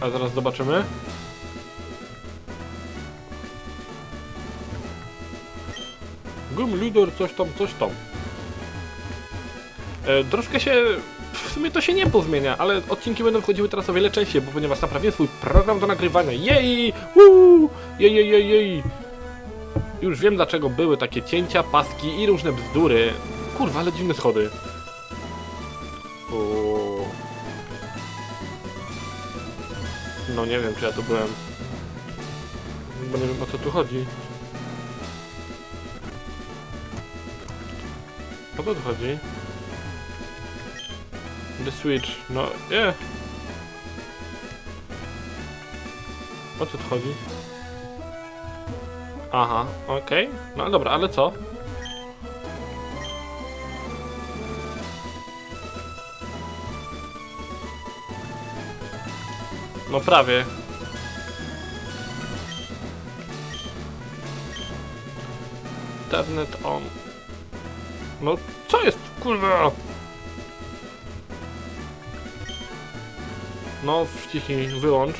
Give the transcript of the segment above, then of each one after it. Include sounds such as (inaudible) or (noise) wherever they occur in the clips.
A zaraz zobaczymy. Gum lider, coś tam, coś tam. E, troszkę się. W sumie to się nie pozmienia, ale odcinki będą wchodziły teraz o wiele częściej, bo ponieważ naprawiłem swój program do nagrywania. Jej! Woo! Jej, jej, jej, jej! Już wiem dlaczego były takie cięcia, paski i różne bzdury. Kurwa, ale dziwne schody. No nie wiem, czy ja tu byłem. Bo nie wiem o co tu chodzi. O co tu chodzi? The Switch, no nie. O co tu chodzi? Aha, okej. No dobra, ale co? No prawie. Internet on. No co jest, kurwa? No, wciśnij, wyłącz.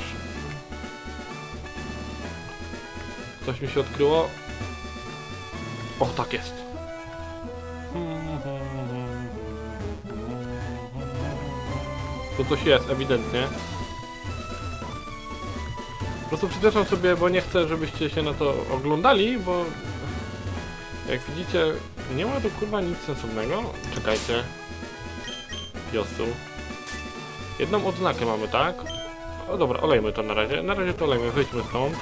Coś mi się odkryło. O, tak jest. To coś jest, ewidentnie. Po prostu przyspieszam sobie, bo nie chcę, żebyście się na to oglądali, bo jak widzicie, nie ma tu kurwa nic sensownego. Czekajcie. Josu. Jedną odznakę mamy, tak? O dobra, olejmy to na razie. Na razie to olejmy, wyjdźmy stąd.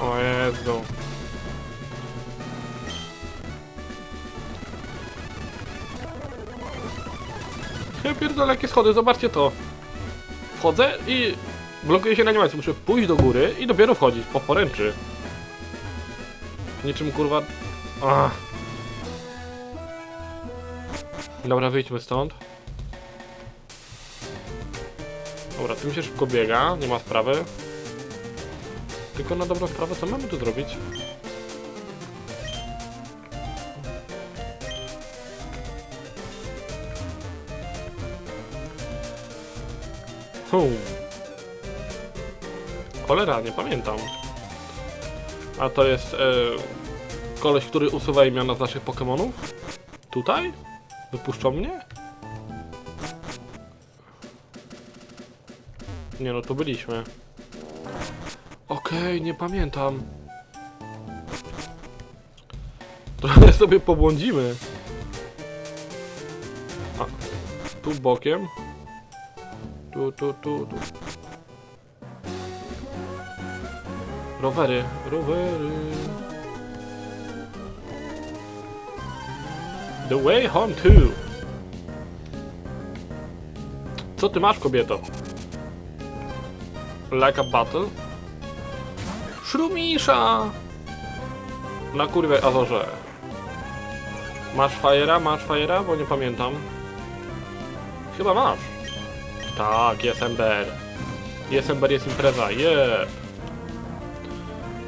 O Jezu. Ja pierdolę jakie schody, zobaczcie to. Wchodzę i blokuję się na animacji. Muszę pójść do góry i dopiero wchodzić po poręczy. Niczym kurwa... Ach. Dobra, wyjdźmy stąd. Dobra, tym się szybko biega, nie ma sprawy. Tylko na dobrą sprawę, co mamy tu zrobić? Hmm. Cholera, nie pamiętam. A to jest e, koleś, który usuwa imiona z naszych Pokémonów? Tutaj? Wypuszczą mnie? Nie no, tu byliśmy. Okej, nie pamiętam. Trochę sobie pobłądzimy. A, tu bokiem. Tu, tu, tu, tu. Rowery, rowery. The way home too. Co ty masz, kobieto? Like a battle? Szrumisza! Na kurwie Azorze. Masz fajera? Masz fajera? Bo nie pamiętam. Chyba masz. Tak, jest Ember. Jest Ember, jest impreza, yeah.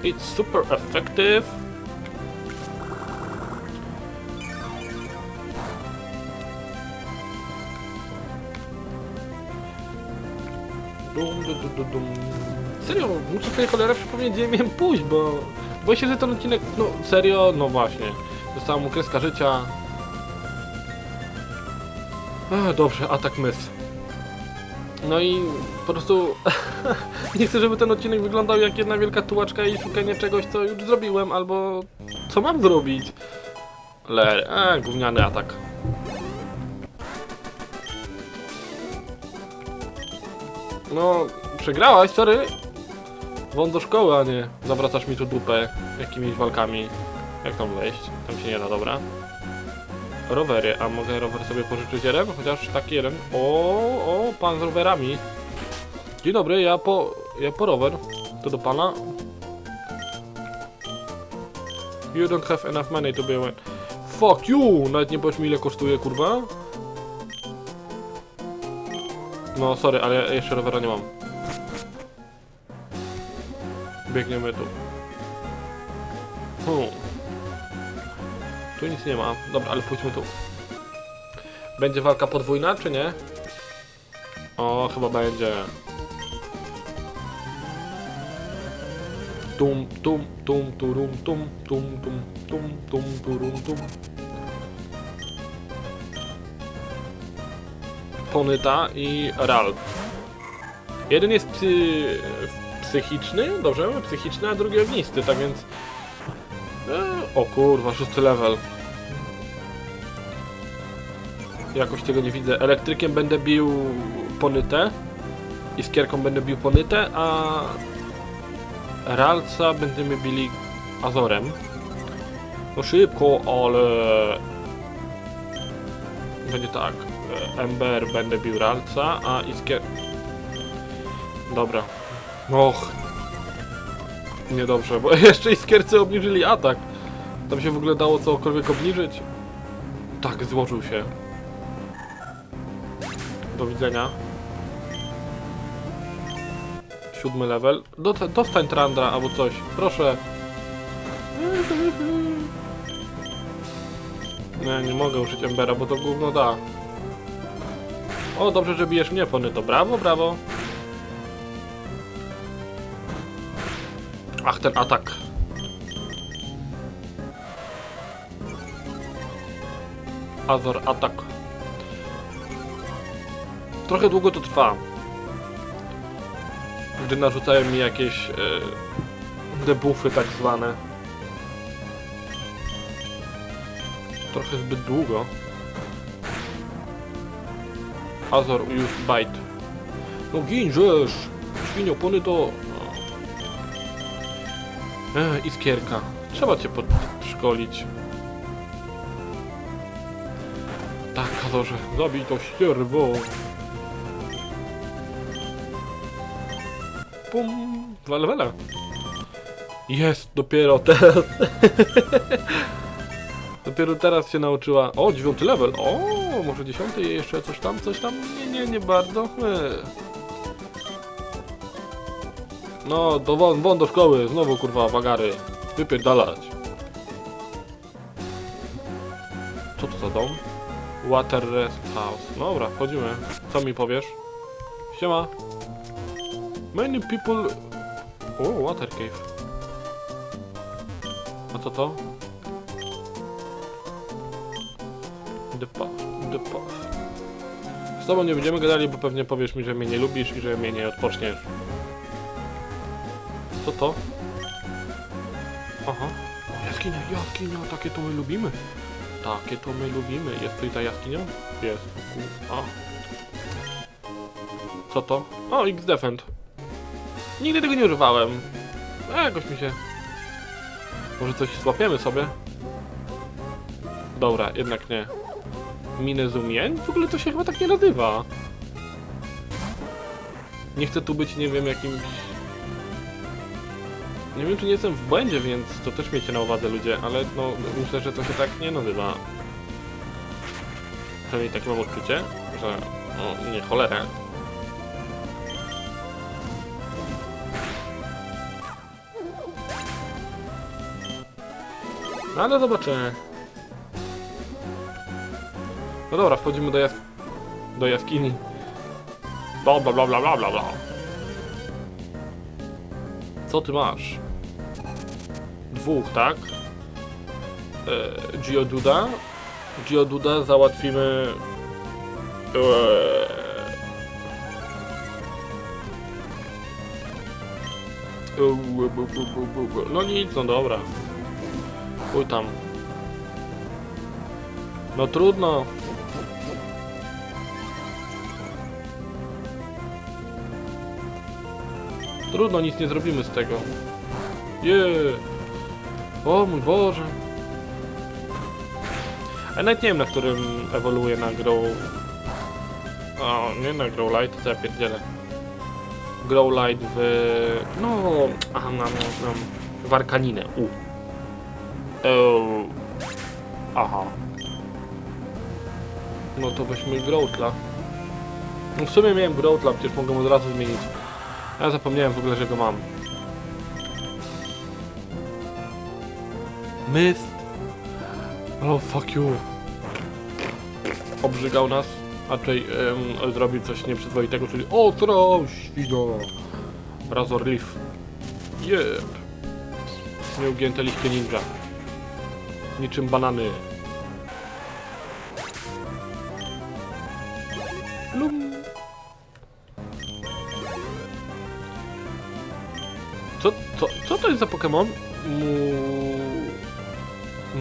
It's super effective. Dum, dum, dum, dum. Serio, muszę sobie cholera przypomnieć, gdzie miałem pójść, bo... Boję się, że ten odcinek, no serio, no właśnie. Dostała mu kreska życia. Ech, dobrze, atak mys. No i po prostu (laughs) nie chcę, żeby ten odcinek wyglądał jak jedna wielka tułaczka i szukanie czegoś, co już zrobiłem, albo co mam zrobić. Ale, e, gówniany atak. No, przegrałaś, sorry. Wąt do szkoły, a nie zawracasz mi tu dupę jakimiś walkami. Jak tam wejść? Tam się nie da, dobra. Rowery, a mogę rower sobie pożyczyć jeden? Chociaż taki jeden. O, o, pan z rowerami. Dzień dobry, ja po, ja po rower. To do pana. You don't have enough money to be a Fuck you! Nawet nie powiesz mi ile kosztuje, kurwa. No, sorry, ale jeszcze rowera nie mam. Biegniemy tu. Hmm. Tu nic nie ma. Dobra, ale pójdźmy tu. Będzie walka podwójna, czy nie? O, chyba będzie. Tum, tum, tum, turum, tum, tum, tum, tum, tum, turum, tum. Ponyta i Ral. Jeden jest psy... psychiczny, dobrze? Psychiczny, a drugi ognisty, tak więc... O kurwa, szósty level. Jakoś tego nie widzę. Elektrykiem będę bił Ponytę. Iskierką będę bił Ponytę, a... Ralca będziemy bili Azorem. No szybko, ale... Będzie tak. Ember będę bił Ralca, a Iskier... Dobra. Och. Niedobrze, bo (laughs) jeszcze Iskiercy obniżyli atak. Tam się w ogóle dało cokolwiek obniżyć. Tak, złożył się. Do widzenia. Siódmy level. Do, dostań Trandra albo coś. Proszę. Nie, nie mogę użyć Embera, bo to gówno da. O, dobrze, że bijesz mnie, Pony. To brawo, brawo. Ach, ten atak. Azor atak. Trochę długo to trwa. Gdy narzucają mi jakieś e, debuffy tak zwane. Trochę zbyt długo. Azor już bite. No ginżesz! Świnio, pony to... E, iskierka. Trzeba cię podszkolić. Tak, Azorze, zabij to ścierwo. Pum, dwa levela. Jest, dopiero teraz. (laughs) dopiero teraz się nauczyła. O, dziewiąty level. O, może dziesiąty jeszcze coś tam, coś tam. Nie, nie, nie bardzo. E. No, to won, won do szkoły. Znowu kurwa wagary. Wypierdalać. Co to za dom? Water Rest House. Dobra, wchodzimy. Co mi powiesz? Siema. Many people... O, water cave. A co to? The path, the path. Z tobą nie będziemy gadali, bo pewnie powiesz mi, że mnie nie lubisz i że mnie nie odpoczniesz. Co to? Aha. O, jaskinia, jaskinia, takie to my lubimy. Takie to my lubimy. Jest coś za jaskinią? Jest. A. Co to? O, X-Defend. Nigdy tego nie używałem. A, jakoś mi się... Może coś złapiemy sobie? Dobra, jednak nie. Minę zumien? W ogóle to się chyba tak nie nazywa. Nie chcę tu być, nie wiem, jakimś... Nie wiem, czy nie jestem w błędzie, więc to też miejcie na uwadze ludzie, ale no, myślę, że to się tak nie nazywa. Przynajmniej takie mam odczucie, że... No, nie, cholera. No ale zobaczymy. No dobra, wchodzimy do, jas do jaskini. Bla bla bla bla bla bla bla. Co ty masz? Dwóch, tak? E, Geoduda. Geoduda załatwimy... Eee... No nic, no dobra. Chuj tam. No trudno. Trudno, nic nie zrobimy z tego. Jeee. O mój Boże. A nawet nie wiem, na którym ewoluuje na Grow... O, nie na Grow Light, to ja pierdzielę. Grow Light w... No... Aha, na, na, w Arkaninę, u. Eee, aha. No to weźmy Growtla. No w sumie miałem Growtla, przecież mogę od razu zmienić. Ja zapomniałem w ogóle, że go mam. Mist. Oh fuck you. obrzygał nas, raczej em, zrobił coś nieprzyzwoitego, czyli ostro świno. Razor Leaf. Jep. Nieugięte liście ninja. Niczym banany. Lum. Co, co, co to jest za Pokémon? Mu...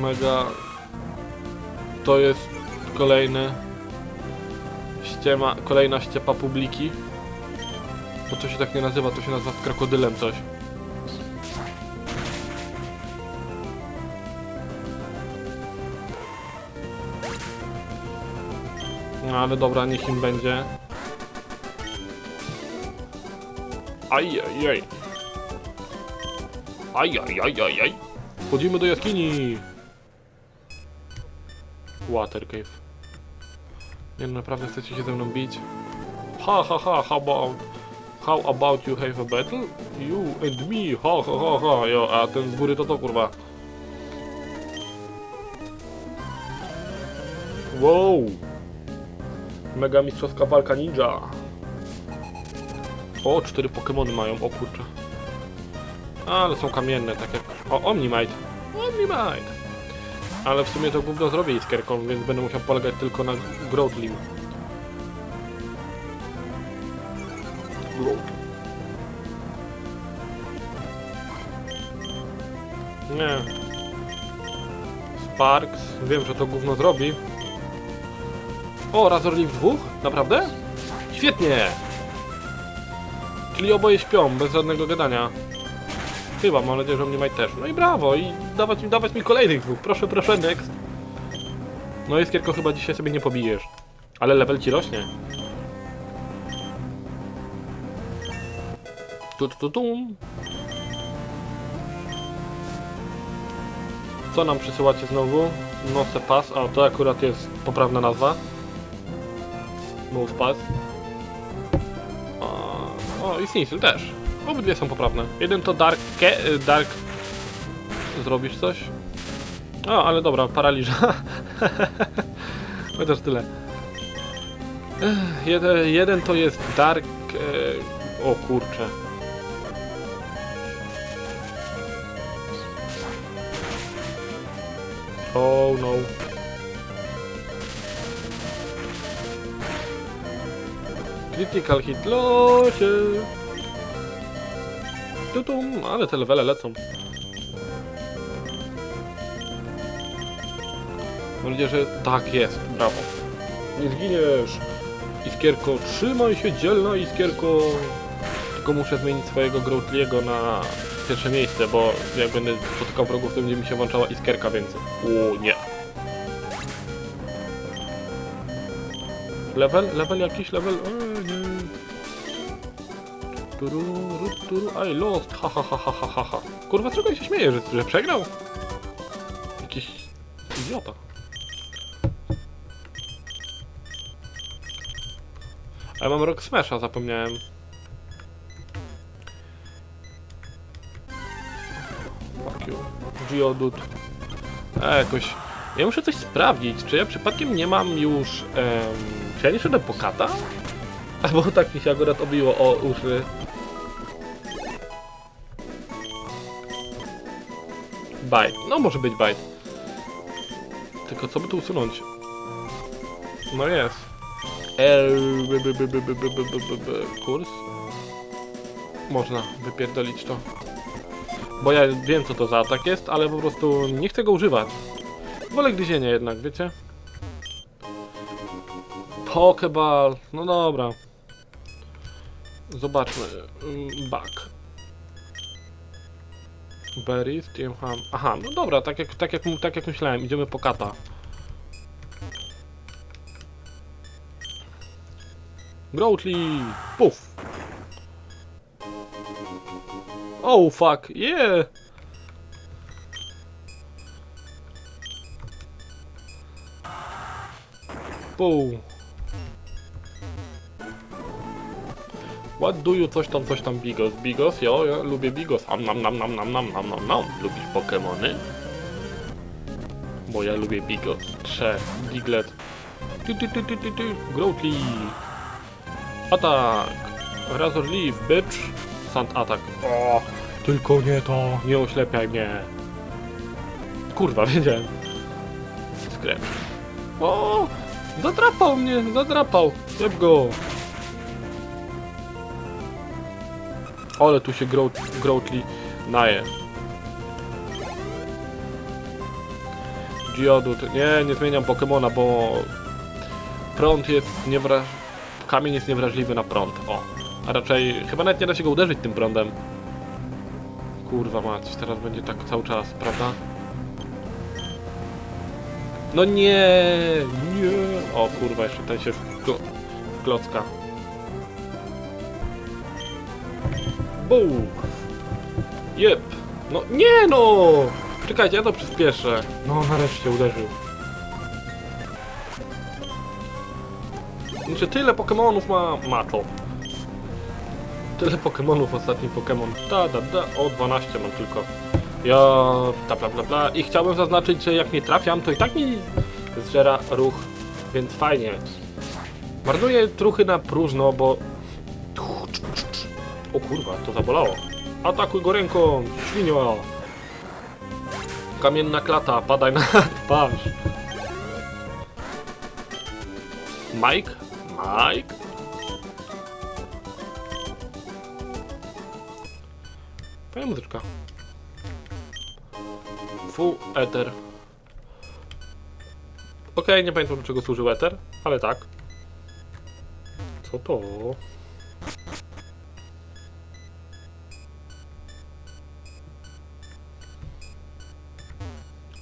Mega... To jest kolejny... Ściema, kolejna ściepa publiki. Bo to się tak nie nazywa, to się nazywa z krokodylem coś. No ale dobra, niech im będzie. Ajajaj. Ajajajajaj. Wchodzimy do jaskini. Water cave. Nie no, naprawdę chcecie się ze mną bić? Ha ha ha, how about... How about you have a battle? You and me, ha ha ha ha, jo, a ten z góry to to kurwa. Wow! Mega mistrzowska walka ninja. O, cztery Pokémony mają, o kurczę. Ale są kamienne, tak jak... O, Omnimite! Omnimite! Ale w sumie to gówno zrobię iskerką, więc będę musiał polegać tylko na. Growt. Nie. Sparks, wiem, że to gówno zrobi. O, Razor Leaf dwóch? Naprawdę? Świetnie! Czyli oboje śpią, bez żadnego gadania. Chyba, mam nadzieję, że mnie Mike też. No i brawo, i dawać mi, dawać mi kolejnych dwóch. Proszę, proszę, next. No jest tylko chyba dzisiaj sobie nie pobijesz. Ale level ci rośnie. Tu, tu, tu. Co nam przysyłacie znowu? Nose Pass, a to akurat jest poprawna nazwa. Nose Pass. A, O, i Sneasel też. Obydwie są poprawne. Jeden to Dark... Ke, dark... Zrobisz coś? O, ale dobra, paraliża. (laughs) Chociaż tyle. Jeden, jeden to jest Dark... E, o kurczę. Oh no. Critical hit losie. Tutum, ale te levele lecą. Że tak jest, brawo. Nie zginiesz. Iskierko, trzymaj się dzielna Iskierko. Tylko muszę zmienić swojego Groutliego na pierwsze miejsce, bo jak będę spotykał wrogów, to będzie mi się włączała Iskierka więcej. O nie. Level? Level jakiś? Level? Eee, nie. Turu, ru, turu, I lost, ha ha ha ha ha ha. Kurwa, czego się śmieje, że, że przegrał? Jakiś idiota. A ja mam Rock Smasha, zapomniałem. Fuck you. Geodude. A, jakoś... Ja muszę coś sprawdzić, czy ja przypadkiem nie mam już... Em, czy ja nie szedłem po kata? Albo tak mi się akurat obiło o uszy. Bite. No może być bite. Tylko co by tu usunąć? No jest. Kurs? Można wypierdolić to. Bo ja wiem co to za atak jest, ale po prostu nie chcę go używać. Wolę gryzienie jednak, wiecie? Pokeball. No dobra. Zobaczmy. Mm, Back. Berries, Ham. Aha, no dobra, tak jak, tak, jak, tak jak myślałem, idziemy po kata. Growtly! Puf! Oh fuck, yeah! Pum. What do you coś tam, coś tam Bigos? Bigos? Jo, ja lubię Bigos. Am nam nam nam nam nam nam nam nam. Lubisz Pokemony? Bo ja lubię Bigos. Trzech. Diglett. Ty, ty, ty, ty, ty, ty. Atak. Razor Leaf, bitch. Sand atak. O, tylko nie to. Nie oślepiaj mnie. Kurwa, (laughs) wiedziałem. Scratch. O, zadrapał mnie, zadrapał. Jeb go. Ale tu się Groutli naje. Geodude. Nie, nie zmieniam Pokemona, bo prąd jest niewraż... Kamień jest niewrażliwy na prąd. O. A raczej chyba nawet nie da się go uderzyć tym prądem. Kurwa mać, teraz będzie tak cały czas, prawda? No nie, nie. O kurwa, jeszcze ten się wklo wklocka. Bum. Jep. No nie no! Czekajcie, ja to przyspieszę. No nareszcie uderzył. Znaczy tyle Pokemonów ma Macho. Tyle Pokemonów ostatni Pokemon. Da, da, da. O, 12 mam tylko. Ja, ta bla bla bla. I chciałbym zaznaczyć, że jak nie trafiam, to i tak mi zżera ruch, więc fajnie. Marnuję truchy na próżno, bo... O kurwa, to zabolało. Atakuj go ręką, świnio! Kamienna klata, padaj na (laughs) twarz. Mike? Mike? Fajna muzyczka. Full Ether. Okej, nie pamiętam do czego służył Ether, ale tak. Co to?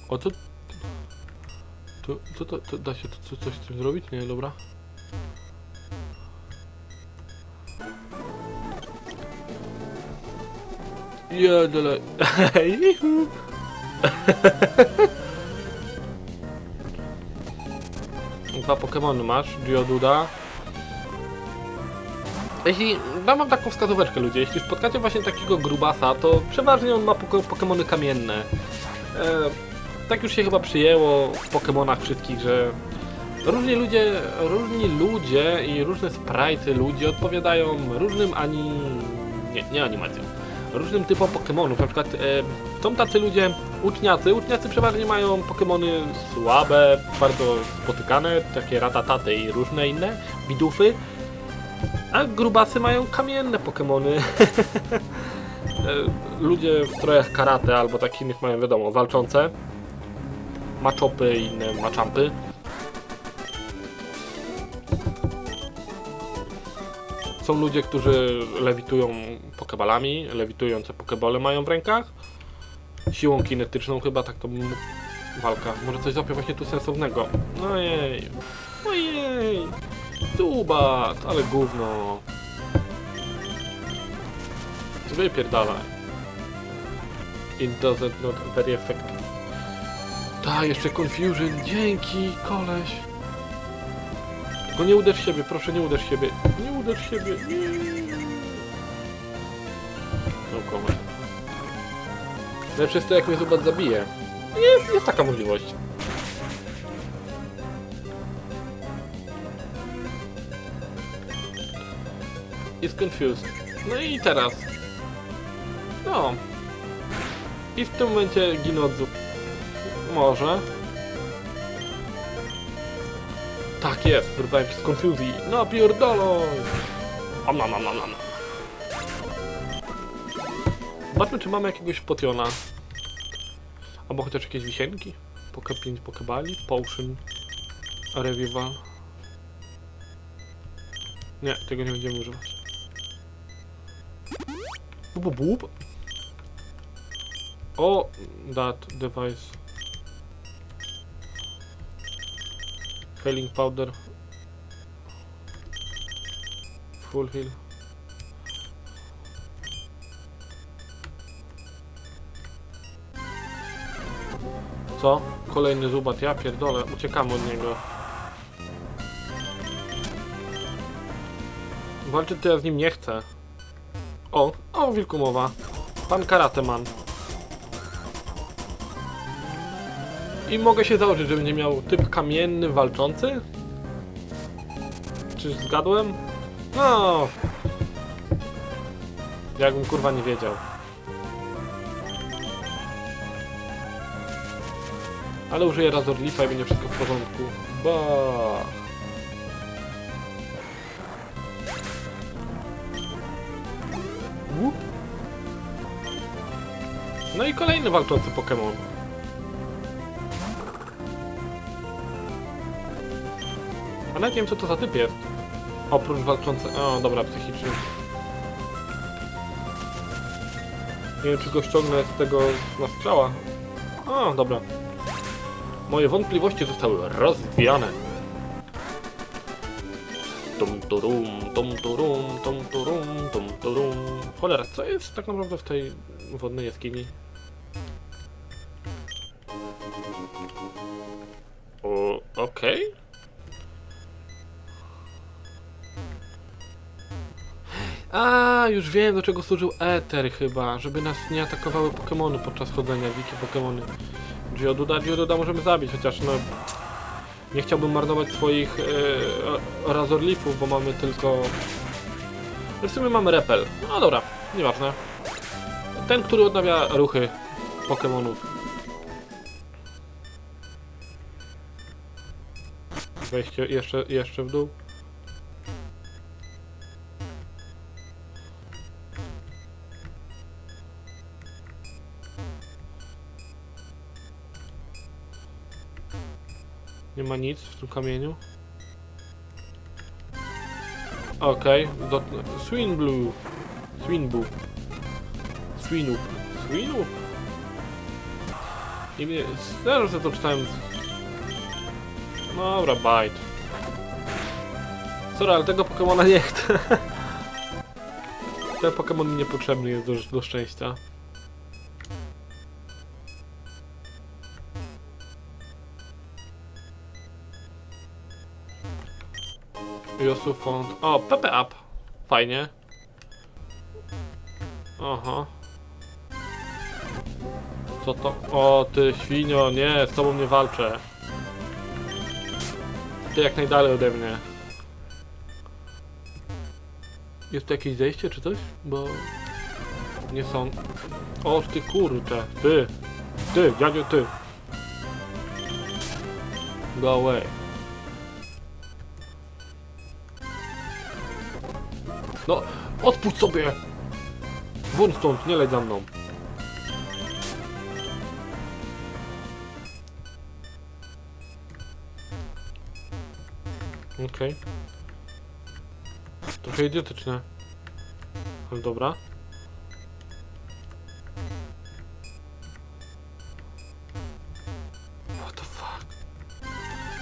O co? To, co to, to da się to, co, coś z tym zrobić? Nie, dobra. Jedele. Juhu. Dwa Pokemony masz, Geoduda. Jeśli, dam wam taką wskazóweczkę ludzie, jeśli spotkacie właśnie takiego grubasa, to przeważnie on ma Pokemony kamienne. E, tak już się chyba przyjęło w Pokemonach wszystkich, że różni ludzie, różni ludzie i różne sprite ludzi odpowiadają różnym ani... nie, nie animacjom. Różnym typom Pokemonów, na przykład e, są tacy ludzie, uczniacy, uczniacy przeważnie mają Pokemony słabe, bardzo spotykane, takie ratataty i różne inne, bidufy, a grubasy mają kamienne Pokemony. (laughs) E, ludzie w strojach karate albo takich innych mają wiadomo, walczące, maczopy i inne maczampy. Są ludzie, którzy lewitują pokebalami, lewitujące pokebole mają w rękach. Siłą kinetyczną chyba tak to walka. Może coś złapie właśnie tu sensownego. Ojej. Ojej. Zubat, ale gówno. Wypierdalaj. It doesn't not very effective. Ta, jeszcze confusion. Dzięki, koleś. Tylko nie uderz siebie, proszę nie uderz siebie. Nie uderz siebie. Nie. No comment. Lepsze jest to jak mnie Zubat zabije. Jest, jest taka możliwość. Jest confused. No i teraz. No. I w tym momencie ginę. Może. Tak jest, wyrwałem się z konfuzji. No pierdoloj! Om nom. Zobaczmy, czy mamy jakiegoś potiona. Albo chociaż jakieś wisienki. Poke 5 pokebali. Potion. Revival. Nie, tego nie będziemy używać. Bub, bub. O, that device. Healing powder. Full heal. Co? Kolejny zubat, ja pierdolę, uciekamy od niego. Walczyć to ja z nim nie chcę. O, o wilku mowa. Pan karateman. I mogę się założyć, że będzie miał typ kamienny, walczący? Czyż zgadłem? No. Jakbym kurwa nie wiedział. Ale użyję Razor Leafa i będzie wszystko w porządku. Ba. No i kolejny walczący Pokémon. A nawet nie wiem co to za typ jest. Oprócz walczący... O, dobra, psychiczny. Nie wiem czy go ściągnę z tego na strzała. O, dobra. Moje wątpliwości zostały rozwiane. Tum turum, tum turum, tum turum, tum turum. Cholera, co jest tak naprawdę w tej wodnej jaskini? A, już wiem do czego służył Ether chyba, żeby nas nie atakowały Pokémony podczas chodzenia, dzikie Pokémony. Geoduda, Geoduda możemy zabić, chociaż no... Nie chciałbym marnować swoich e, Razor Leafów, bo mamy tylko... W sumie mamy Repel. No dobra, nieważne. Ten, który odnawia ruchy Pokémonów. Wejście jeszcze, jeszcze w dół. Nie ma nic w tym kamieniu. Okej, okay. Swinblue. Swinbu. Swinup. Swinup? I mnie... Zaraz że to czytałem... Dobra, bite. Sorry, ale tego Pokemona nie chcę. (laughs) Ten Pokemon mi niepotrzebny jest do, do szczęścia. Font. O, Pepe Up. Fajnie. Aha. Co to? O, ty świnio, nie, z tobą nie walczę. Ty jak najdalej ode mnie. Jest tu jakieś zejście czy coś? Bo... Nie są... O, ty kurczę, ty! Ty, dziadzie, ty! Go away. No, odpuść sobie! Won stąd, nie leć za mną. Okej. Trochę idiotyczne. Ale dobra. What the fuck?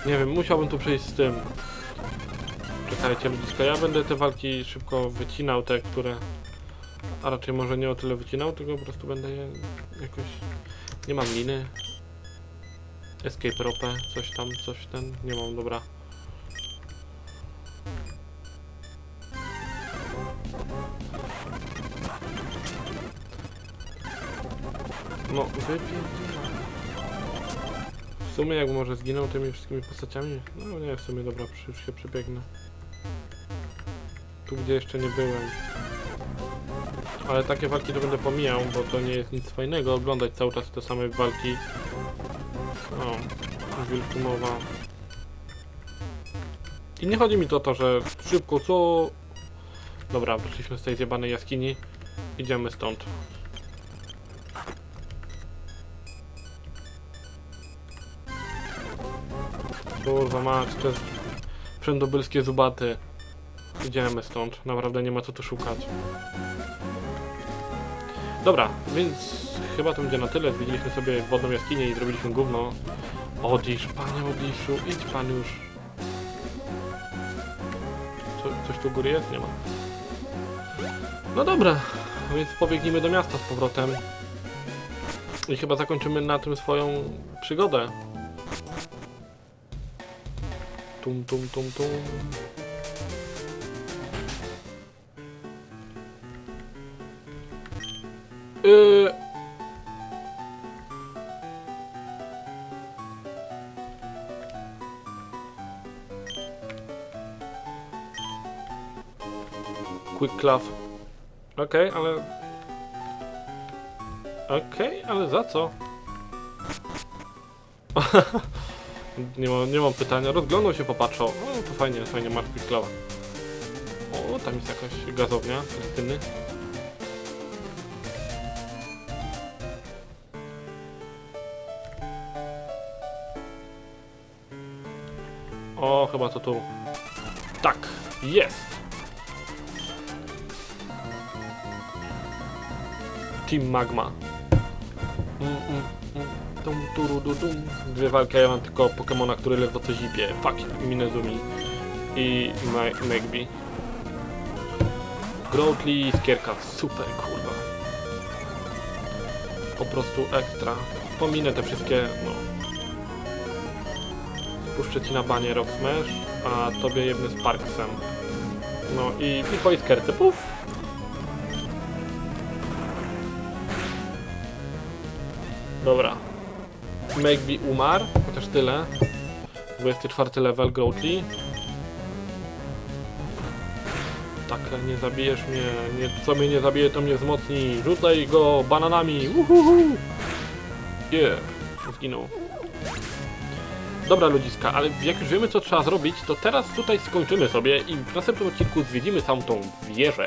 Nie wiem, musiałbym tu przejść z tym. Czekajcie, ludziska, ja będę te walki szybko wycinał, te, które... A raczej może nie o tyle wycinał, tylko po prostu będę je jakoś... Nie mam liny. Escape rope, coś tam, coś ten, nie mam, dobra. No, wypierdziela. W sumie jak może zginął tymi wszystkimi postaciami? No nie, w sumie dobra, przy- się przebiegnę. Tu gdzie jeszcze nie byłem. Ale takie walki to będę pomijał, bo to nie jest nic fajnego oglądać cały czas te same walki. O, wilku mowa. I nie chodzi mi to to, że szybko co... Dobra, wyszliśmy z tej zjebanej jaskini. Idziemy stąd. Kurwa mać, to jest wszędobylskie zubaty. Idziemy stąd, naprawdę nie ma co tu szukać. Dobra, więc chyba to będzie na tyle. Zwiedziliśmy sobie wodną jaskinię i zrobiliśmy gówno. Odisz, panie Odiszu, idź pan już. Co, coś tu góry jest? Nie ma. No dobra, więc pobiegnijmy do miasta z powrotem. I chyba zakończymy na tym swoją przygodę. Tum, tum, tum, tum. Yy... Quick Club. Okej, ale... Okej, ale za co? (laughs) nie, mam, nie mam pytania. Rozglądał się, popatrzał. O, to fajnie, fajnie, masz Quick Club. O, tam jest jakaś gazownia, Krystyny. Chyba to tu. Tak, jest. Team Magma. Mm, mm, mm. Dwie walki, a ja mam tylko Pokemona, który ledwo co zipie. Fuck, i Minezumi. I Ma- Magby. Growly, Skierka, super kurwa. Po prostu ekstra. Pominę te wszystkie, no. Puszczę ci na banie Rock Smash, a tobie jedny z Parksem. No i, i po iskerce, puf! Dobra. Magby umarł, chociaż tyle. 24 level Growly. Tak, nie zabijesz mnie, nie, co mnie nie zabije, to mnie wzmocni. Rzucaj go bananami, uhuhu! Yeah, zginął. Dobra ludziska, ale jak już wiemy co trzeba zrobić, to teraz tutaj skończymy sobie i w następnym odcinku zwiedzimy całą tą wieżę.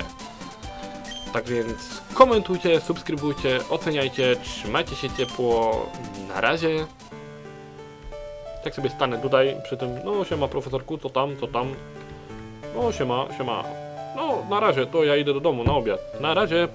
Tak więc komentujcie, subskrybujcie, oceniajcie, trzymajcie się ciepło. Na razie. Tak sobie stanę tutaj przy tym, no siema profesorku, co tam, co tam. No siema, siema. No na razie, to ja idę do domu na obiad. Na razie.